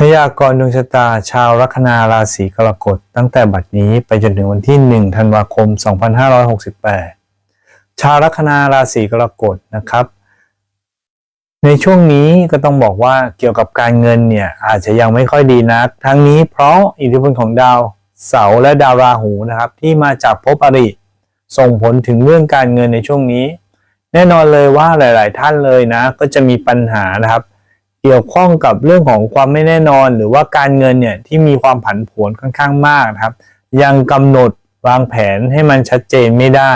พยากรณ์ดวงชะตาชาวลัคนาราศีกรกฎตั้งแต่บัดนี้ไปจนถึงวันที่ 1 ธันวาคม 2568 ชาวลัคนาราศีกรกฎนะครับ ในช่วงนี้ก็ต้องบอกว่าเกี่ยวกับการเงินเนี่ยอาจจะยังไม่ค่อยดีนัก ทั้งนี้เพราะอิทธิพลของดาวเสาร์และดาวราหูนะครับ ที่มาจากภพอริ ส่งผลถึงเรื่องการเงินในช่วงนี้ แน่นอนเลยว่าหลาย ๆ ท่านเลยนะ ก็จะมีปัญหานะครับ เกี่ยวข้องกับเรื่องของความไม่แน่นอน หรือว่าการเงินเนี่ยที่มีความผันผวนค่อนข้างมากนะครับ ยังกำหนดวางแผนให้มันชัดเจนไม่ได้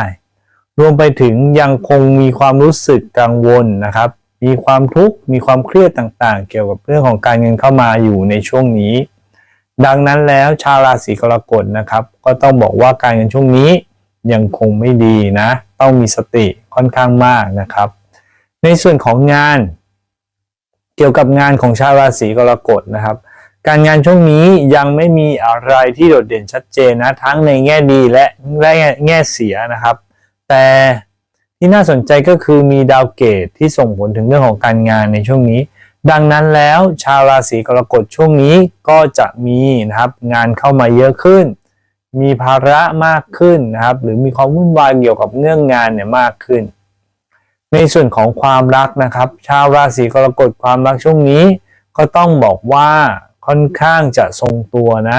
รวมไปถึงยังคงมีความรู้สึกกังวลนะครับ มีความทุกข์มีความเครียดต่างๆ เกี่ยวกับเรื่องของการเงินเข้ามาอยู่ในช่วงนี้ ดังนั้นแล้วชาวราศีกรกฎนะครับ ก็ต้องบอกว่าการเงินช่วงนี้ยังคงไม่ดีนะ ต้องมีสติค่อนข้างมากนะครับ ในส่วนของงาน เกี่ยวกับงานของชาวราศีกรกฎนะครับ การงานช่วงนี้ยังไม่มีอะไรที่โดดเด่นชัดเจนนะทั้งในแง่ดีและและแง่เสียนะครับ แต่ที่น่าสนใจก็คือมีดาวเกตที่ส่งผลถึงเรื่องของการงานในช่วงนี้ ดังนั้นแล้วชาวราศีกรกฎช่วงนี้ก็จะมีนะครับงานเข้ามาเยอะขึ้น มีภาระมากขึ้นนะครับ หรือมีความวุ่นวายเกี่ยวกับเรื่องงานเนี่ยมากขึ้น ในส่วนของความรักนะครับ ชาวราศีกรกฎความรักช่วงนี้ ก็ต้องบอกว่าค่อนข้างจะทรงตัวนะ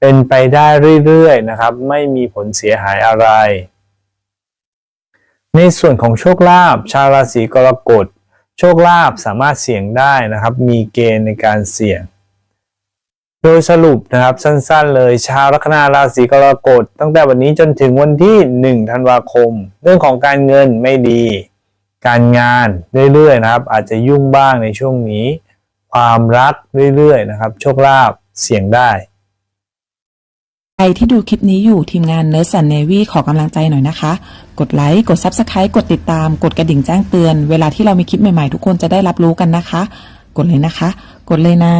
เป็นไปได้เรื่อยๆนะครับ ไม่มีผลเสียหายอะไร ในส่วนของโชคลาภชาวราศีกรกฎโชคลาภสามารถเสี่ยงได้นะครับ มีเกณฑ์ในการเสี่ยง โดยสรุปนะครับสั้นๆ เลยชาวลัคนาราศีกรกฎตั้งแต่วันนี้จนถึงวันที่1ธันวาคม เรื่องของการเงินไม่ดี การงานเรื่อยๆนะครับ อาจจะยุ่งบ้างในช่วงนี้ ความรักเรื่อยๆนะครับโชคลาภเสี่ยงได้ใครที่ดูคลิปนี้อยู่ทีมงาน Nurse and Navy ขอกำลังใจหน่อยนะคะ กดไลค์ กด Subscribe กดติดตาม กดกระดิ่งแจ้งเตือน เวลาที่เรามีคลิปใหม่ๆ ทุกคนจะได้รับรู้กันนะคะ กดเลยนะคะ กดเลยนะ